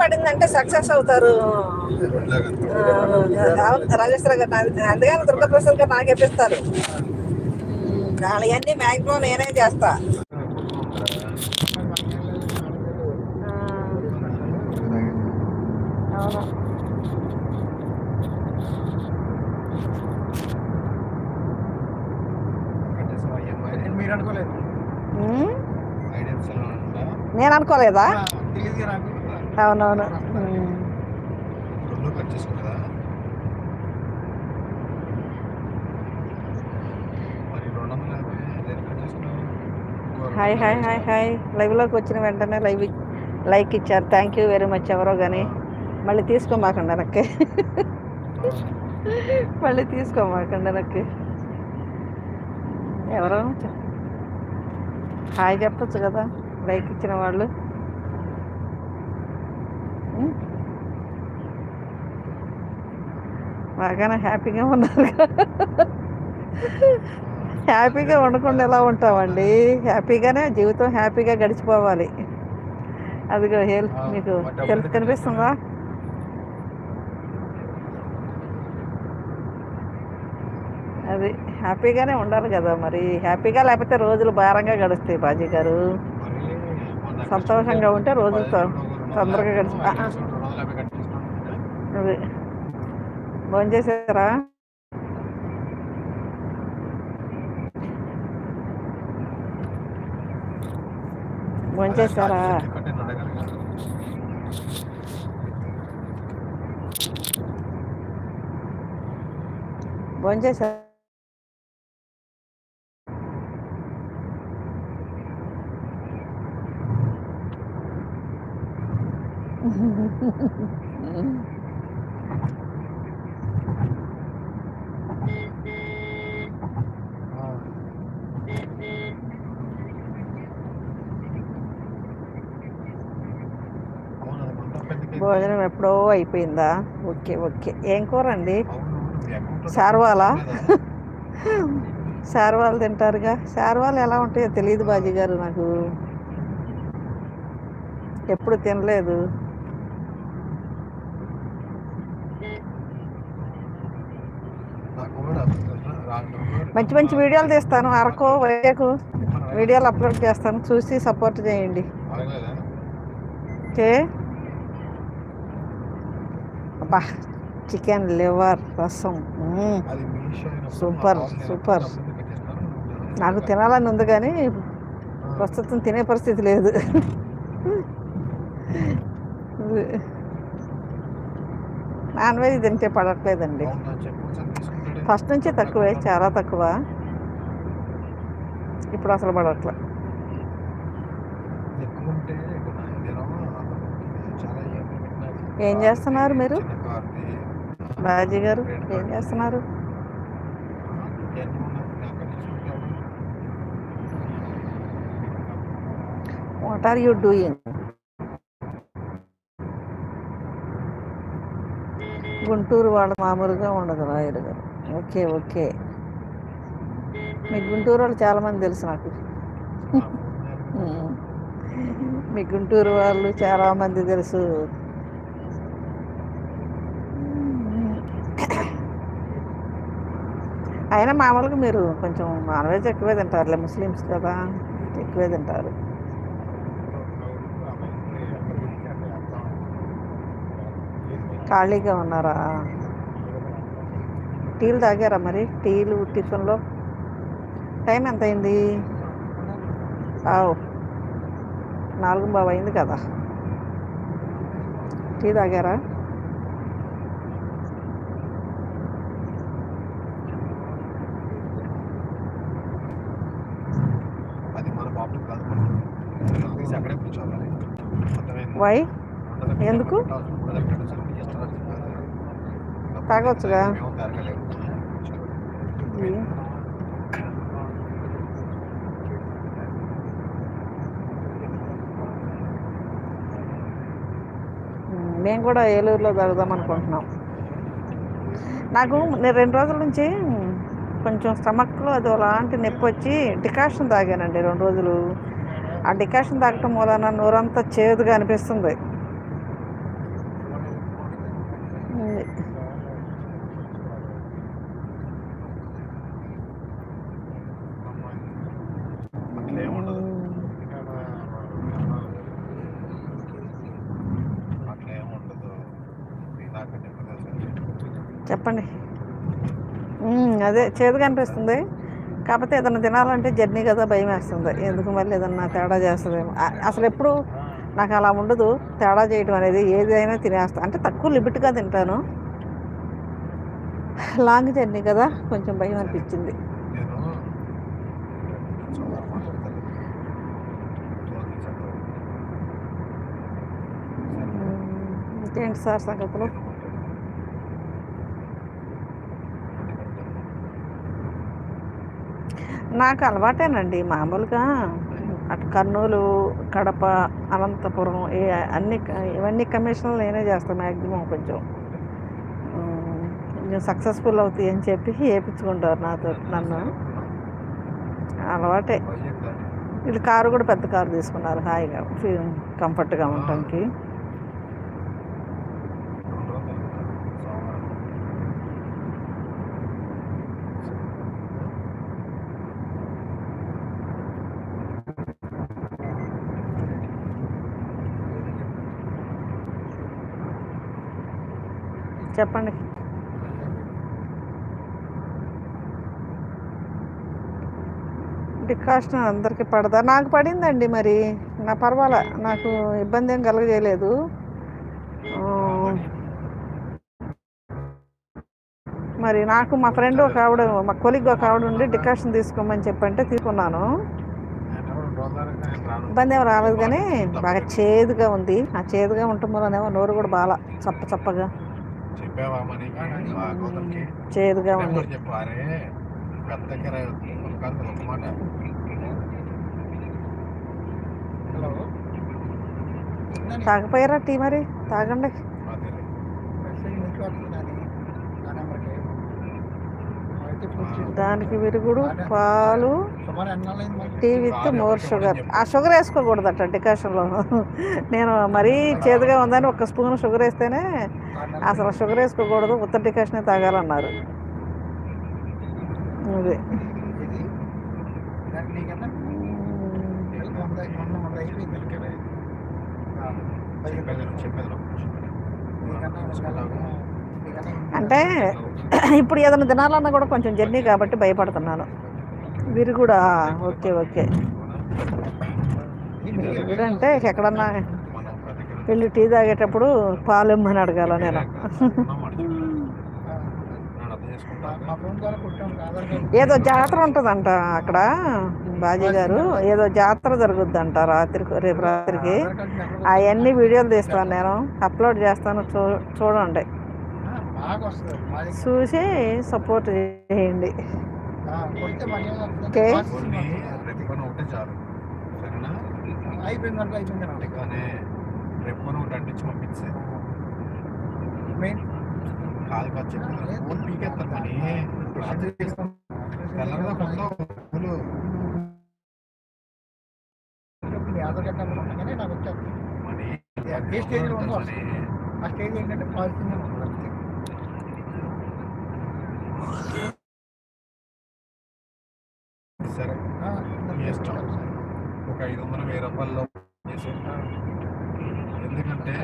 పడిందంటే సక్సెస్ అవుతారు. రాజేశ్వర గారు అందుకని దుర్గాప్రసాద్ గారు నాకు చెప్పిస్తారు. వాళ్ళవన్నీ మ్యాక్సిమం నేనే చేస్తా. అవును. నేను అనుకోలేదా? అవునవును. Hi hi hi hi. లైవ్లోకి వచ్చిన వెంటనే లైవ్ లైక్ ఇచ్చారు. థ్యాంక్ యూ వెరీ మచ్ ఎవరో కానీ మళ్ళీ తీసుకోమాకండి వెనక్కి. మళ్ళీ తీసుకోమాకండి వెనక్కి. ఎవరో హాయ్ చెప్పొచ్చు కదా. లైక్ ఇచ్చిన వాళ్ళు. ఉం? బాగానే హ్యాపీగా ఉన్నారు హ్యాపీగా ఉండకుండా ఎలా ఉంటామండి? హ్యాపీగానే జీవితం హ్యాపీగా గడిచిపోవాలి. అదిగో హెల్త్ మీకు హెల్త్ కనిపిస్తుందా? అది హ్యాపీగానే ఉండాలి కదా మరి. హ్యాపీగా లేకపోతే రోజులు భారంగా గడుస్తాయి బాజీ గారు. సంతోషంగా ఉంటే చేసుకుంటే తొందరగా చేసుకుంటే అది. భోంచేసారా భోంచేసారా చెట్టు కట్టేది అడగాలి కదా. భోంచేసారా ఆ. అవును, అది మొత్తం పెద్దకి భోజనం ఎప్పుడో అయిపోయిందా? Okay okay. ఏం కూర అండి? శార్వాలా? లేదా? శార్వాలు తింటారుగా. శార్వాలు ఎలా ఉంటాయో తెలియదు బాజీ గారు నాకు. ఎప్పుడు తినలేదు నాకు కూడా రాను. మంచి మంచి వీడియోలు తీస్తాను అరకు వైజాగ్. వీడియోలు అప్లోడ్ చేస్తాను చూసి సపోర్ట్ చేయండి. ఓకే? అబ్బా chicken liver rasam. Super, super. నాకు తినాలని ఉంది కానీ ప్రస్తుతం తినే పరిస్థితి లేదు. నాన్ వెజ్ తింటే పడట్లేదండి అవునా, చెప్పు, ఒకసారి తీసుకుంటాడే. ఫస్ట్ నుంచి తక్కువే చాలా తక్కువ ఇప్పుడు అసలు పడట్లే. ఏం చేస్తున్నారు మీరు? బాజీ గారు ఏం. చేస్తున్నారు. What are you doing Guntur వాళ్ళ మామూలుగా ఉండదు రాయుడు గారు ఓకే ఓకే. మీ గుంటూరు వాళ్ళు చాలామంది తెలుసు నాకు. మీ గుంటూరు వాళ్ళు చాలామంది తెలుసు. అయినా మామూలుగా మీరు కొంచెం నాన్ వెజ్ ఎక్కువే తింటారులే ముస్లిమ్స్ కదా ఎక్కువే తింటారు. ఖాళీగా ఉన్నారా? టీలు తాగారా మరి? టీలు టిఫిన్లో? టైం ఎంత అయింది ఆవు నాలుగు బాబు అయింది కదా. టీ తాగారా? అది మన బాబు కాదు మనం తీసి అక్కడే కూర్చోవాలి అర్థమైందా? వై ఉండదు. ఎందుకు? ఉండదు. ఇక్కడ నుంచి అన్ని చేస్తున్నారు. తాగొచ్చుగా. మేము కూడా ఏలూరులో తాగుదాం అనుకుంటున్నాం. నాకు నేను రెండు రోజుల నుంచి కొంచెం స్టమక్లో అది అలాంటి నొప్పి వచ్చి డికాషన్ తాగానండి రెండు రోజులు. ఆ డికాషన్ తాగటం మూలన నోరంతా చేదుగా అనిపిస్తుంది ఉంది. అట్లా ఏముండదు అట్లా ఏముండదు నాకు చెప్పలేదు చెప్పండి మ్మ్, అదే చేదుగా అనిపిస్తుంది కాకపోతే ఏదైనా తినాలంటే జర్నీ కదా భయం వేస్తుంది. ఎందుకు మళ్ళీ ఏదన్నా తేడా చేస్తుందేమో. అసలు ఎప్పుడు నాకు అలా ఉండదు. తేడా చేయడం అనేది ఏదైనా తినేస్తా అంటే తక్కువ లిమిట్గా తింటాను. లాంగ్ జర్నీ కదా కొంచెం భయం అనిపించింది. ఇంకేంటి సార్ సంగతులు? నాకు అలవాటేనండి మామూలుగా అటు కర్నూలు కడప అనంతపురం ఏ అన్ని ఇవన్నీ కమిషన్లు నేనే చేస్తాను మ్యాక్సిమం కొంచెం. కొంచెం సక్సెస్ఫుల్ అవుతాయి అని చెప్పి వేయించుకుంటారు నాతో నన్ను. అలవాటే. వీళ్ళు కారు కూడా పెద్ద కారు తీసుకున్నారు హాయిగా ఫీ- కంఫర్ట్గా ఉండటానికి రెండు రోజులు సోమవారం చెప్పండి. డికాషన్ అందరికీ పడదా? నాకు పడిందండి మరి. నా పర్వాలే నాకు ఇబ్బంది ఏం కలగజేయలేదు. మరి నాకు మా ఫ్రెండ్ ఒక ఆవిడ మా కొలిగ్ ఒక ఆవిడ ఉండి డికాషన్ తీసుకోమని చెప్పంటే తీసుకున్నాను. ఇబ్బంది ఏం రాలేదు కానీ బాగా చేదుగా ఉంది. ఆ చేదుగా ఉండటం వల్లనేమో నోరు కూడా బాగా చప్ప చప్పగా. చెప్పావా మరి? చేదుగా ఉంది. కూడా చెప్పు అరే పెద్ద కిరాయి మాట. హలో? తాగపోయారా టీ మరి? తాగండి. దానికి విరుగుడు పాలు టీ విత్ మోర్ షుగర్. ఆ షుగర్ వేసుకోకూడదట డికాషన్లో. నేను మరీ చేదుగా ఉందని ఒక స్పూన్ షుగర్ వేస్తేనే అసలు షుగర్ వేసుకోకూడదు ఉత్త డికాషనే తాగాలన్నారు. అదే. అంటే ఇప్పుడు ఏదైనా తినాలన్నా కూడా కొంచెం జర్నీ కాబట్టి భయపడుతున్నాను. విరుగుడా ఓకే ఓకే. మీరు విరుగుడు అంటే ఎక్కడన్నా వెళ్ళి టీ తాగేటప్పుడు పాలు ఇమ్మని అడగాల నేను. ఏదో జాతర ఉంటుందంట అక్కడ బాజీ గారు. ఏదో జాతర జరుగుద్దంట రాత్రికి రేపు రాత్రికి. అవన్నీ వీడియోలు తీస్తాను నేను. అప్లోడ్ చేస్తాను చూ చూడండి. చూసి సపోర్ట్ చేయండి. ఓకే. సరేనా? అయిపోయింది రేపు అంటించి పంపించే. మెయిన్ కాదు కాదు చెప్పి. ఫోన్ రాత్రి చేస్తాం తెల్లగా వచ్చేస్తుంది మనీ ఏ స్టేజ్లో ఉందో ఆ స్టేజ్ ఏంటంటే పాజిటివ్. సరే. ఒక ఐదు వందలు వెయ్యి రూపాయల్లో చేసి ఎందుకంటే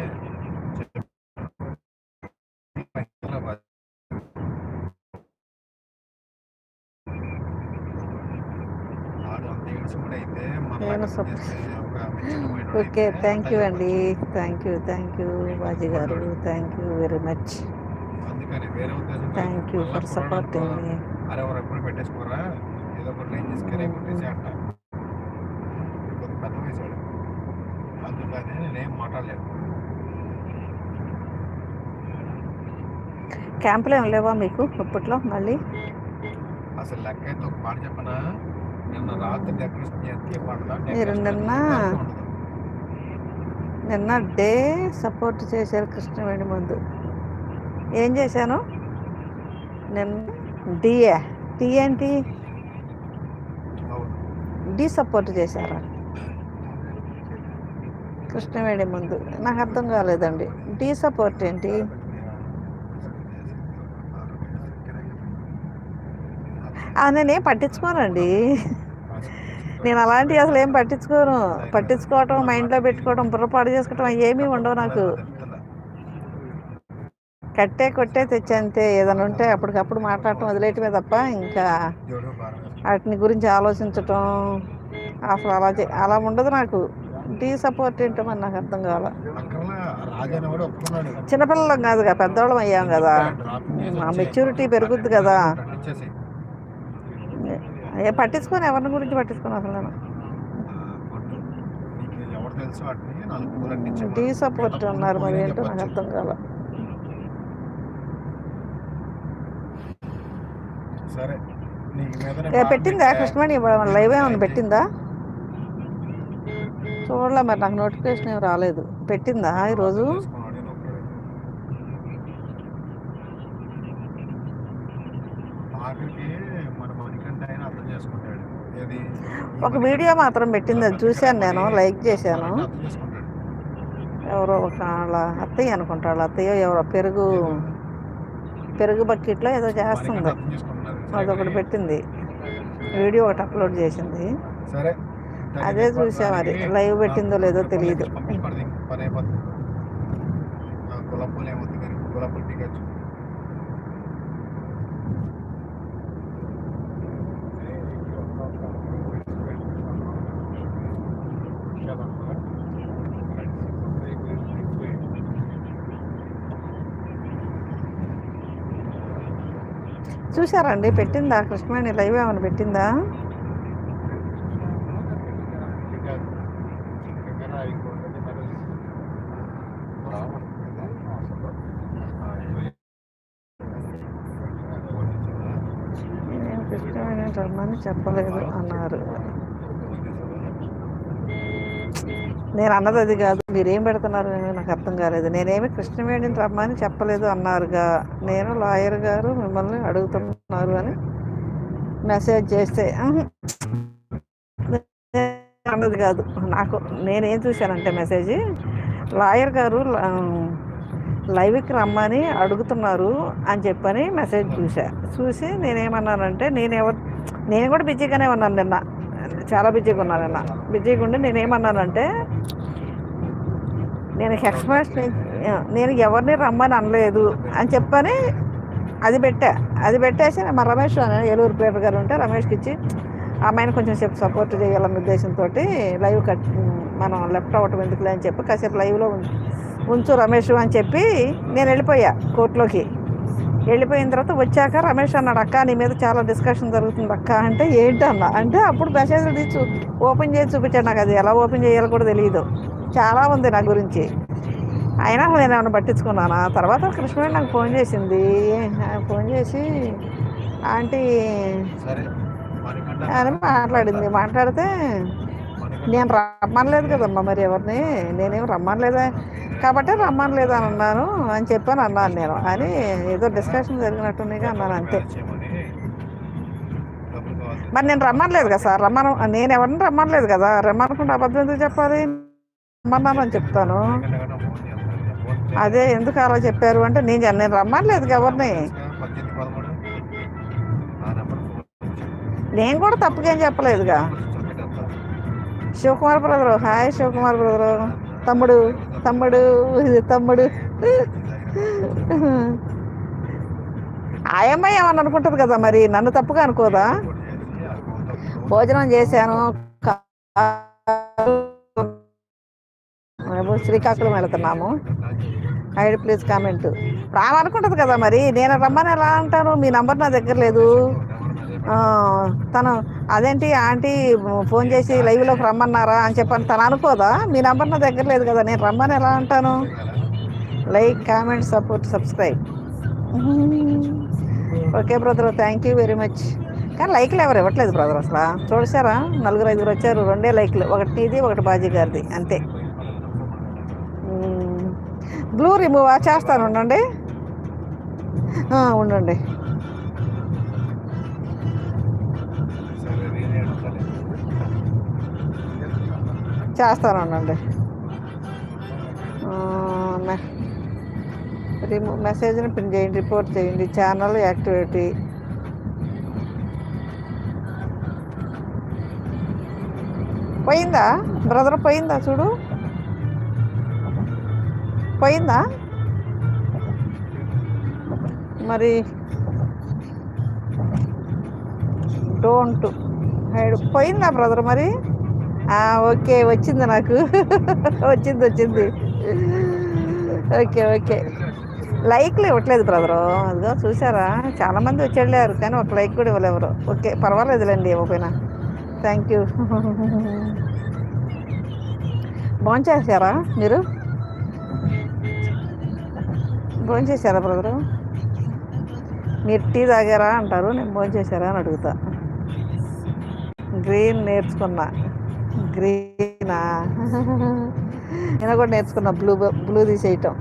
ఓకే థ్యాంక్ యూ అండి. Thank you thank you Baji garu. Thank you very much. Thank you for supporting మీ అరే పెట్టేసుకోరా? ఏదో ఒకటి అందుకని నేనేం మాట్లాడలేదు. క్యాంపులు ఏం లేవా మీకు ఇప్పట్లో మళ్ళీ? అసలు లెక్క అయితే ఒక మాట చెప్పనా? నిన్న రాత్రి డెకరేషన్ చేస్తే మీరు నిన్న నిన్న డే సపోర్ట్ చేశారు కృష్ణవేణి ముందు. ఏం చేశాను? నిన్న డిఏ టీ ఏంటి డి సపోర్ట్ చేశారా? కృష్ణవేణి ముందు. నాకు అర్థం కాలేదండి. డి సపోర్ట్ ఏంటి? నేనేం పట్టించుకోనండి. నేను అలాంటివి అసలు ఏం పట్టించుకోను. పట్టించుకోవటం మైండ్లో పెట్టుకోవటం బుర్రపాటు చేసుకోవటం ఏమీ ఉండవు నాకు. కట్టే కొట్టే తెచ్చంతే ఏదైనా ఉంటే అప్పటికప్పుడు మాట్లాడటం వదిలేయటమే తప్ప ఇంకా వాటిని గురించి ఆలోచించటం అసలు అలా అలా ఉండదు నాకు. టీ సపోర్ట్ ఏంటో మరి నాకు అర్థం కావాల? చిన్నపిల్లలం కాదుగా పెద్దవాళ్ళం అయ్యాం కదా. ఆ మెచ్యూరిటీ పెరుగుద్ది కదా. ఏ పట్టించుకొని ఎవరిని గురించి పట్టించుకొని అసలు నేను. టీ సపోర్ట్ అన్నారు మరి ఏంటో నాకు అర్థం కాల బాగా పెట్టిందా పెట్టా. కృష్ణమణి? లైవ్ ఏమైనా పెట్టిందా? చూడలే మరి నాకు నోటిఫికేషన్ ఏమి రాలేదు. పెట్టిందా ఈరోజు ఒక వీడియో మాత్రం పెట్టింది అది చూశాను నేను లైక్ చేశాను. ఎవరో ఒక వాళ్ళ అత్తయ్య అనుకుంటా వాళ్ళ అత్తయ్య ఎవరో పెరుగు పెరుగు బకెట్లో ఏదో చేస్తుంది. అదొకటి పెట్టింది. వీడియో ఒకటి అప్లోడ్ చేసింది. సరే. అదే చూసా మరి లైవ్ పెట్టిందో లేదో తెలియదు చూసారండి పెట్టిందా? కృష్ణవేణి లైవ్ ఏమైనా పెట్టిందా నేను కృష్ణవేణి రమ్మని చెప్పలేదు అన్నారు. నేను అన్నది అది కాదు మీరేం పెడుతున్నారు నాకు అర్థం కాలేదు. నేనేమి కృష్ణవేణిని రమ్మని చెప్పలేదు అన్నారుగా. నేను లాయర్ గారు మిమ్మల్ని అడుగుతున్నారు అని మెసేజ్ చేస్తే "ఆహ్, అన్నది కాదు. నాకు నేనేం చూశానంటే మెసేజ్ లాయర్ గారు లైవ్కి రమ్మని అడుగుతున్నారు అని చెప్పని మెసేజ్ చూసా చూసి నేనేమన్నానంటే నేను ఎవరు నేను కూడా బిజీగానే ఉన్నాను నిన్న. చాలా బిజీగా ఉన్నాను నిన్న. బిజీగా ఉండి నేనేమన్నానంటే నేను ఎక్స్ప్రెస్ నేను ఎవరిని రమ్మని అనలేదు అని చెప్పని అది పెట్టా. అది పెట్టేసి మా రమేష్ ఏలూరు పేపర్ గారు ఉంటే రమేష్కి ఇచ్చి ఆ అమ్మాయిని కొంచెం సేపు సపోర్ట్ చేయాలన్న ఉద్దేశంతో లైవ్ కట్ మనం లెఫ్ట్ అవ్వటం ఎందుకులే అని చెప్పి కాసేపు లైవ్లో ఉంచు రమేష్ అని చెప్పి నేను వెళ్ళిపోయా కోర్టులోకి. వెళ్ళిపోయిన తర్వాత వచ్చాక రమేష్ అన్నాడు అక్క నీ మీద చాలా డిస్కషన్ జరుగుతుంది అక్క. అంటే ఏంటి అన్న? అంటే అప్పుడు మెసేజ్ తీసి ఓపెన్ చేసి చూపించాడు నాకు అది. ఎలా ఓపెన్ చేయాలో కూడా తెలియదు చాలా ఉంది నా గురించి. అయినా నేను ఏమైనా పట్టించుకున్నానా? తర్వాత కృష్ణవేణి నాకు ఫోన్ చేసింది. ఫోన్ చేసి ఆంటీ అని మాట్లాడింది. మాట్లాడితే నేను రమ్మనలేదు కదమ్మా మరి ఎవరిని? నేనేం రమ్మనలేదా? కాబట్టి రమ్మని అని అన్నాను అని చెప్పాను అన్నాను నేను. అని ఏదో డిస్కషన్ జరిగినట్టుందిగా అన్నాను అంతే. మరి నేను రమ్మనలేదు కదా సార్ రమ్మను నేను ఎవరిని రమ్మనలేదు కదా రమ్మనుకుంటే అబద్ధం ఎందుకు చెప్పాలి? రమ్మన్నాను అని చెప్తాను. అదే ఎందుకు అలా చెప్పారు అంటే నేను నేను రమ్మనలేదు ఎవరిని. నేను కూడా తప్పుకేం చెప్పలేదుగా. Sivakumar brother hi Sivakumar brother. తమ్ముడు తమ్ముడు ఇది తమ్ముడు. ఆయమ్మ ఏమని అనుకుంటుంది కదా మరి? నన్ను తప్పుగా అనుకోదా? భోజనం చేశాను. శ్రీకాకుళం వెళుతున్నాము. ఐడి ప్లీజ్ కామెంట్ రామనుకుంటుంది కదా మరి? నేను రమ్మని ఎలా అంటాను? మీ నంబర్ నా దగ్గర లేదు. తను అదేంటి ఆంటీ ఫోన్ చేసి లైవ్లోకి రమ్మన్నారా? అని చెప్పని తను అనుకోదా? మీ నంబర్ నా దగ్గర లేదు కదా నేను రమ్మని ఎలా అంటాను? Like comment support subscribe. Okay brother thank you very much. కానీ లైక్లు ఎవరు ఇవ్వట్లేదు బ్రదర్ అసలు? చూసారా? నలుగురు ఐదుగురు వచ్చారు రెండే లైక్లు. ఒకటి నీది ఒకటి బాజీ గారిది అంతే. Blue remove? చేస్తాను ఉండండి. ఉండండి. చేస్తానండి. రిమూవ్ మెసేజ్ని ప్రింట్ చేయండి రిపోర్ట్ చేయండి ఛానల్ యాక్టివిటీ. పోయిందా? బ్రదర్ పోయిందా చూడు? పోయిందా? మరి డోంట్ హైడ్ పోయిందా బ్రదర్ మరి? ఓకే వచ్చింది నాకు. వచ్చింది వచ్చింది. Okay okay. లైక్లు ఇవ్వట్లేదు బ్రదరు. అదిగో చూసారా చాలామంది వచ్చేళ్ళారు కానీ ఒక లైక్ కూడా ఇవ్వలేవరు. ఓకే పర్వాలేదులేండి ఇవ్వకపోయినా. థ్యాంక్ యూ భోంచేసారా మీరు? భోంచేసారా బ్రదరు? మీరు టీ తాగారా అంటారు నేను భోంచేసారా అని అడుగుతా. గ్రీన్ నేర్చుకున్నా. గ్రీనా నేను కూడా నేర్చుకున్నా బ్లూ బ్లూ తీసేయటం.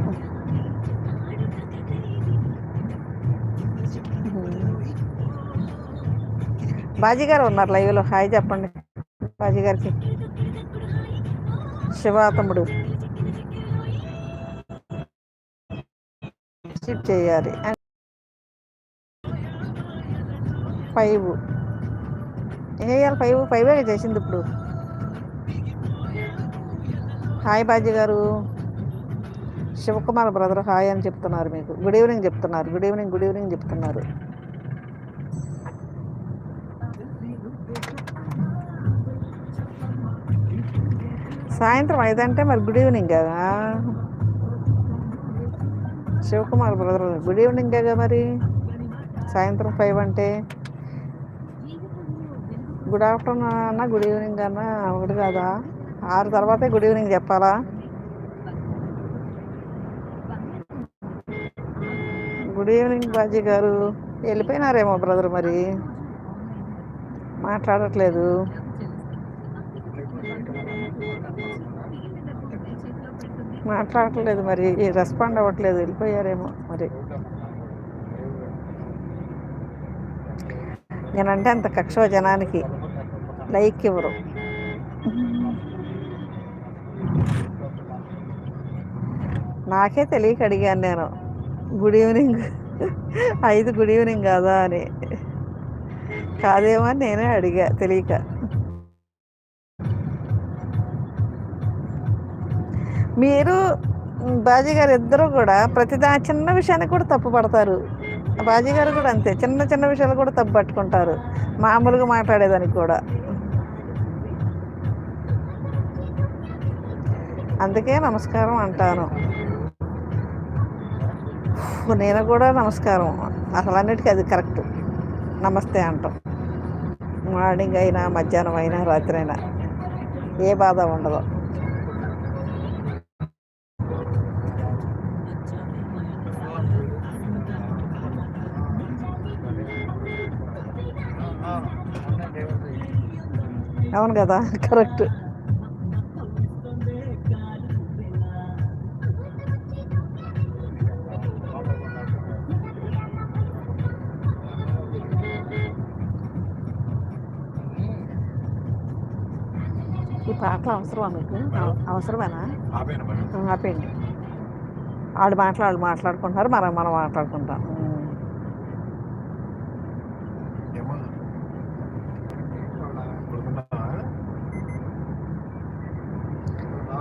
బాజీ గారు ఉన్నారు లైవ్లో హాయ్ చెప్పండి. బాజీ గారికి. శివాతముడు షిఫ్ట్ చేయాలి. ఫైవ్ ఏం చేయాలి ఫైవ్ ఫైవే చేసింది ఇప్పుడు? హాయ్ బాజీ గారు. శివకుమార్ బ్రదర్ హాయ్ అని చెప్తున్నారు మీకు. గుడ్ ఈవినింగ్ చెప్తున్నారు. గుడ్ ఈవినింగ్ గుడ్ ఈవినింగ్ చెప్తున్నారు. సాయంత్రం ఐదంటే మరి గుడ్ ఈవినింగ్ కదా? శివకుమార్ బ్రదర్ గుడ్ ఈవినింగ్ కదా మరి? సాయంత్రం ఫైవ్ అంటే? గుడ్ ఆఫ్టర్నూన్ అన్నా గుడ్ ఈవినింగ్ అన్నా ఒకటి కదా? ఆరు తర్వాతే గుడ్ ఈవినింగ్ చెప్పాలా? Good evening Baji garu. వెళ్ళిపోయినారేమో brother మరి? మాట్లాడట్లేదు. మాట్లాడట్లేదు మరి రెస్పాండ్ అవ్వట్లేదు వెళ్ళిపోయారేమో మరి. నేనంటే అంత కక్ష జనానికి లైక్ ఇవ్వరు. నాకే తెలియక అడిగాను నేను గుడ్ ఈవినింగ్ ఐదు గుడ్ ఈవినింగ్ కదా అని. కాదేమో అని నేనే అడిగా తెలియక. మీరు బాజీ గారు ఇద్దరు కూడా ప్రతి దా చిన్న విషయానికి కూడా తప్పు పడతారు. బాజీ గారు కూడా అంతే చిన్న చిన్న విషయాలు కూడా తప్పు పట్టుకుంటారు. మామూలుగా మాట్లాడేదానికి కూడా. అందుకే నమస్కారం అంటాను. నేను కూడా నమస్కారం. అసలు అన్నిటికీ అది కరెక్ట్. నమస్తే అంటాం. మార్నింగ్ అయినా మధ్యాహ్నం అయినా రాత్రి అయినా ఏ బాధ ఉండదు. అవును కదా? కరెక్ట్. ఈ పాటలు అవసరమా మీకు? అవ- అవసరమేనా? ఆపేయండి వాళ్ళు మాట్లాడు మాట్లాడుకుంటున్నారు మనం మనం మాట్లాడుకుంటాం?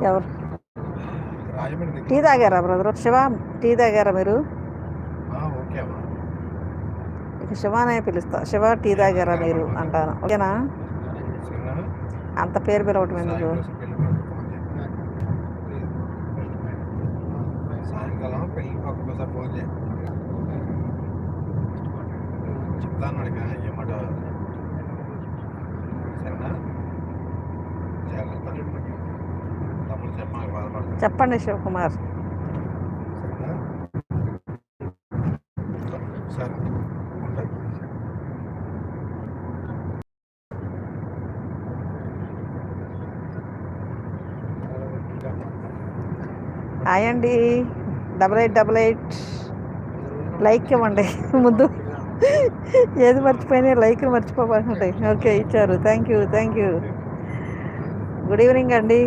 ఎవరు? టీ తాగారా బ్రదర్? శివ టీ తాగారా మీరు? ఇక శివానే పిలుస్తా. శివ టీ తాగారా మీరు? అంటాను. ఓకేనా? అంత పేరు పిలవటం ఎందుకు? చెప్తాను అడిగా ఏమాట? సరేనా? జాగ్రత్త తమ్ముడు చెప్పాలి బాధపడతాను చెప్పండి శివకుమార్. సరే ఉంటాయి హాయ్ అండి. Double eight double eight. Like ఇవ్వండి. ముందు ఏది మర్చిపోయినా లైక్ మర్చిపోకండి ఓకే ఇచ్చారు. Thank you thank you good evening అండి.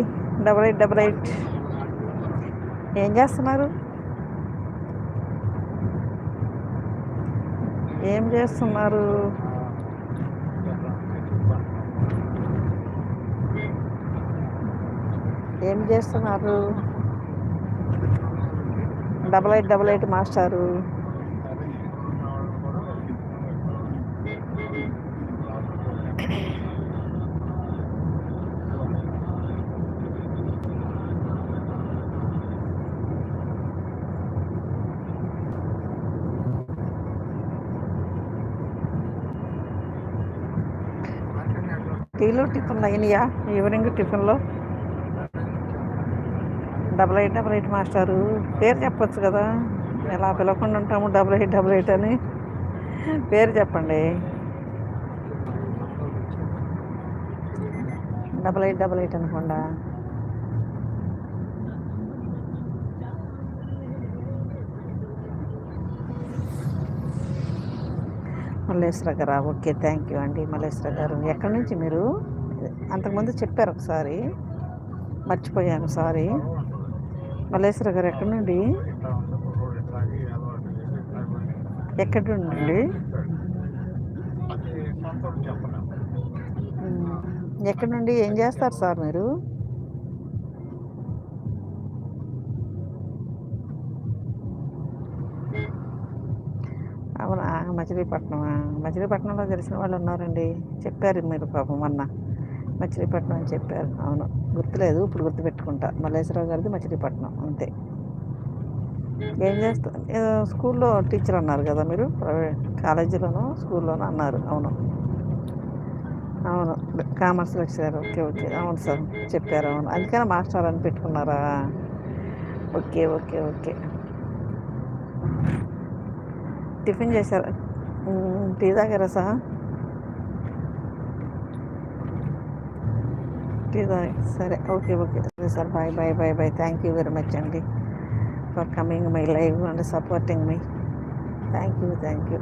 Double eight double eight. ఏం చేస్తున్నారు? ఏం చేస్తున్నారు? ఏం చేస్తున్నారు? డబల్ ఎయిట్ డబల్ ఎయిట్ మాస్టారు. టీలో టిఫిన్ టిఫిన్లు అయినాయా? ఈవినింగ్ టిఫిన్లో? డబల్ ఎయిట్ డబల్ ఎయిట్ మాస్టారు పేరు చెప్పచ్చు కదా. ఎలా పిలవకుండా ఉంటాము డబల్ ఎయిట్ డబల్ ఎయిట్ అని. పేరు చెప్పండి. డబల్ ఎయిట్ డబల్ ఎయిట్ అనుకోండా. మల్లేశ్వర గారా ఓకే థ్యాంక్ యూ అండి. మల్లేశ్వర గారు ఎక్కడి నుంచి మీరు? అంతకుముందు చెప్పారు ఒకసారి. మర్చిపోయాను సారీ మల్లేశ్వర గారు ఎక్కడి నుండి? ఎక్కడి నుండి? ఎక్కడి నుండి? ఏం చేస్తారు సార్ మీరు? అవునా మచిలీపట్నమా? మచిలీపట్నంలో తెలిసిన వాళ్ళు ఉన్నారండి. చెప్పారు మీరు పాపం మొన్న. మచిలీపట్నం అని చెప్పారు. అవును. గుర్తులేదు. ఇప్పుడు గుర్తుపెట్టుకుంటా. మల్లేశ్వరరావు గారిది మచిలీపట్నం. అంతే. ఏం చేస్తా ఏదో స్కూల్లో టీచర్ అన్నారు కదా మీరు? ప్రైవేట్ కాలేజీలోనో స్కూల్లోనో అన్నారు. అవును. అవును. Commerce lecturer. Okay okay. అవును సార్. చెప్పారు. అవును. అందుకనే మాస్టర్ అని పెట్టుకున్నారా? Okay okay okay. టిఫిన్ చేశారా? టీ తాగారా సార్? టీ తాగా సరే ఓకే ఓకే సరే sir bye bye bye bye thank you very much అండి for coming my live and supporting me thank you thank you